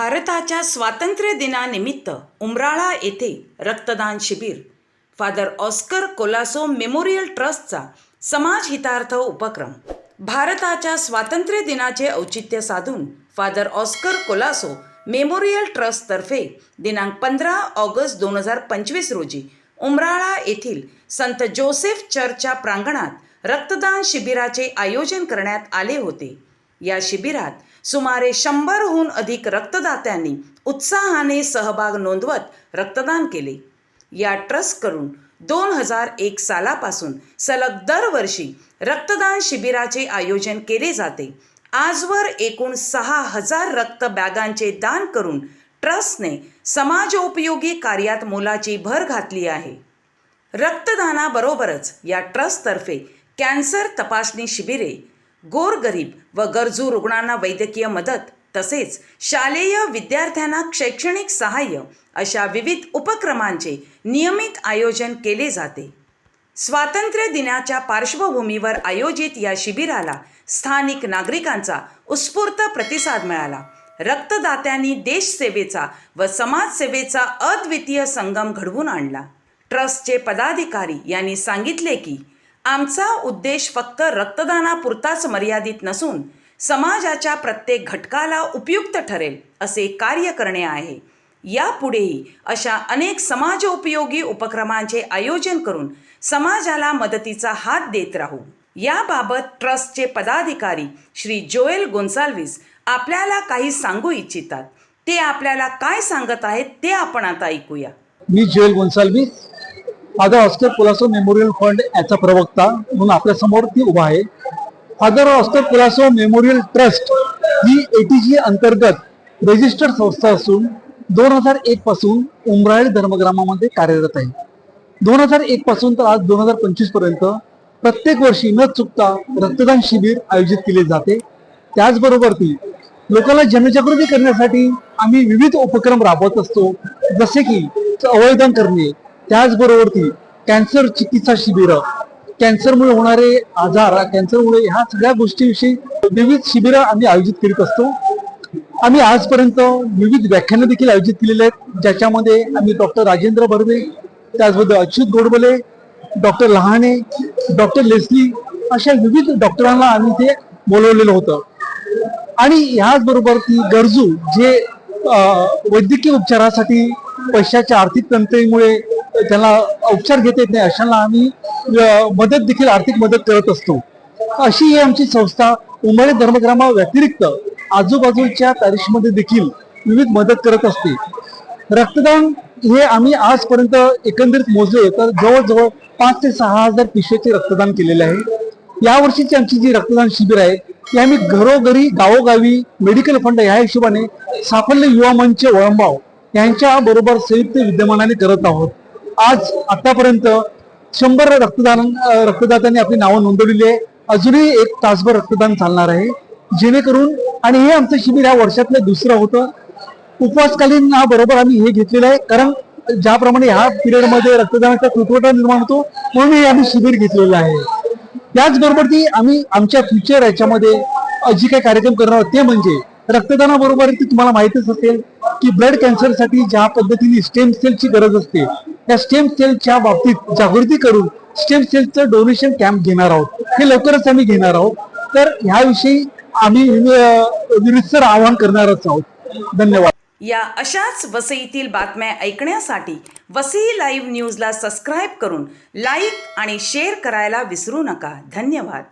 भारताच्या स्वातंत्र्य दिनानिमित्त उमराळा येथे रक्तदान शिबिर. फादर ऑस्कर कोलासो मेमोरियल ट्रस्टचा समाजहितार्थ उपक्रम. भारताच्या स्वातंत्र्य दिनाचे औचित्य साधून फादर ऑस्कर कोलासो मेमोरियल ट्रस्टतर्फे दिनांक पंधरा ऑगस्ट दोन हजार पंचवीस रोजी उमराळा येथील संत जोसेफ चर्चच्या प्रांगणात रक्तदान शिबिराचे आयोजन करण्यात आले होते. या शिबिरात सुमारे शंभरहून अधिक रक्तदात्यांनी उत्साहाने सहभाग नोंदवत रक्तदान केले. या ट्रस्टकडून दोन हजार एक सालापासून सलग दरवर्षी रक्तदान शिबिराचे आयोजन केले जाते. आजवर एकूण सहा हजार रक्त बॅगांचे दान करून ट्रस्टने समाजोपयोगी कार्यात मोलाची भर घातली आहे. रक्तदानाबरोबरच या ट्रस्टतर्फे कॅन्सर तपासणी शिबिरे गोरगरीब व गरजू रुग्णांना वैद्यकीय मदत तसेच शालेय विद्यार्थ्यांना शैक्षणिक सहाय्य अशा विविध उपक्रमांचे नियमित आयोजन केले जाते. स्वातंत्र्य दिनाच्या पार्श्वभूमीवर आयोजित या शिबिराला स्थानिक नागरिकांचा उत्स्फूर्त प्रतिसाद मिळाला. रक्तदात्यांनी देशसेवेचा व समाजसेवेचा अद्वितीय संगम घडवून आणला. ट्रस्टचे पदाधिकारी यांनी सांगितले की आमचा उद्देश फक्त रक्तदानापुरताच मर्यादित नसून समाजाच्या प्रत्येक घटकाला उपयुक्त ठरेल असे कार्य करणे आहे. यापुढेही अशा अनेक समाजोपयोगी उपक्रमांचे आयोजन करून समाजाला मदतीचा हात देत राहू. याबाबत ट्रस्टचे पदाधिकारी श्री जोएल गोन्साल्विस आपल्याला काही सांगू इच्छितात. ते आपल्याला काय सांगत आहेत ते आपण आता ऐकूया. मी Joel Gonsalves father Oscar Pulaso memorial fund याचा प्रवक्ता म्हणून आपल्यासमोर ती उभा आहे. Father Oscar Pulaso memorial trust ही एटीजी अंतर्गत रजिस्टर्ड संस्था असून दोन हजार एक पासून उमराळी धर्मग्रामामध्ये कार्यरत आहे. दोन हजार एक पासून तर आज दोन हजार पंचवीसपर्यंत प्रत्येक वर्षी न चुकता रक्तदान शिबिर आयोजित केले जाते. त्याचबरोबर ती लोकांना जनजागृती करण्यासाठी आम्ही विविध उपक्रम राबवत असतो. जसे की अवयदान करणे त्याचबरोबरती कॅन्सर चिकित्सा शिबिर कॅन्सरमुळे होणारे आजार कॅन्सरमुळे ह्या सगळ्या गोष्टीविषयी विविध शिबिरं आम्ही आयोजित करीत असतो. आम्ही आजपर्यंत विविध व्याख्यानं देखील आयोजित केलेले आहेत ज्याच्यामध्ये आम्ही डॉक्टर राजेंद्र बर्वे त्याचबरोबर Achyut Godbole doctor Lahane doctor Leslie अशा विविध डॉक्टरांना आम्ही ते बोलवलेलं होतं. आणि ह्याचबरोबर ती गरजू जे वैद्यकीय उपचारासाठी पैशाच्या आर्थिक तंत्रीमुळे त्यांना उपचार घेता येत नाही. अशांना आम्ही मदत देखील आर्थिक मदत करत असतो. अशी ही आमची संस्था उमरे धर्मग्रामा व्यतिरिक्त आजूबाजूच्या पॅरिशमध्ये देखील विविध मदत करत असते. रक्तदान हे आम्ही आजपर्यंत एकंदरीत मोजले तर जवळजवळ पाच ते सहा हजार पिशव्याचे रक्तदान केलेले आहे. यावर्षीची आमची जी रक्तदान शिबिर आहे ती आम्ही घरोघरी गावोगावी मेडिकल फंड या हिशोबाने साफल्य युवा मंच वळंबाव यांच्या बरोबर संयुक्त विद्यमानाने करत आहोत. आज आतापर्यंत शंभर रक्तदान रक्तदात्यांनी आपली नावं नोंदवलेली आहे. अजूनही एक तासभर रक्तदान चालणार आहे. जेणेकरून आणि हे आमचं शिबिर ह्या वर्षातलं दुसरं होतं. उपवासकालीन हा बरोबर आम्ही हे घेतलेलं आहे. कारण ज्याप्रमाणे ह्या पिरियडमध्ये रक्तदानाचा तुटवडा निर्माण होतो म्हणून हे आम्ही शिबिर घेतलेलं आहे. त्याचबरोबर ती आम्ही आमच्या फ्युचर याच्यामध्ये जी जे काही कार्यक्रम करणार आहोत ते म्हणजे रक्तदानाबरोबर ती तुम्हाला माहितच असेल की ब्लड कॅन्सरसाठी ज्या पद्धतीने स्टेम सेलची गरज असते त्या स्टेम सेलच्या बाबतीत जागृती करून स्टेम सेलचं डोनेशन कॅम्प घेणार आहोत. हे लवकरच आम्ही घेणार आहोत. तर ह्याविषयी आम्ही विरुत्सर आवाहन करणारच आहोत. धन्यवाद. या अशाच वसईतील बातम्या ऐकण्यासाठी वसई लाईव्ह न्यूजला सबस्क्राईब करून लाईक आणि शेअर करायला विसरू नका. धन्यवाद.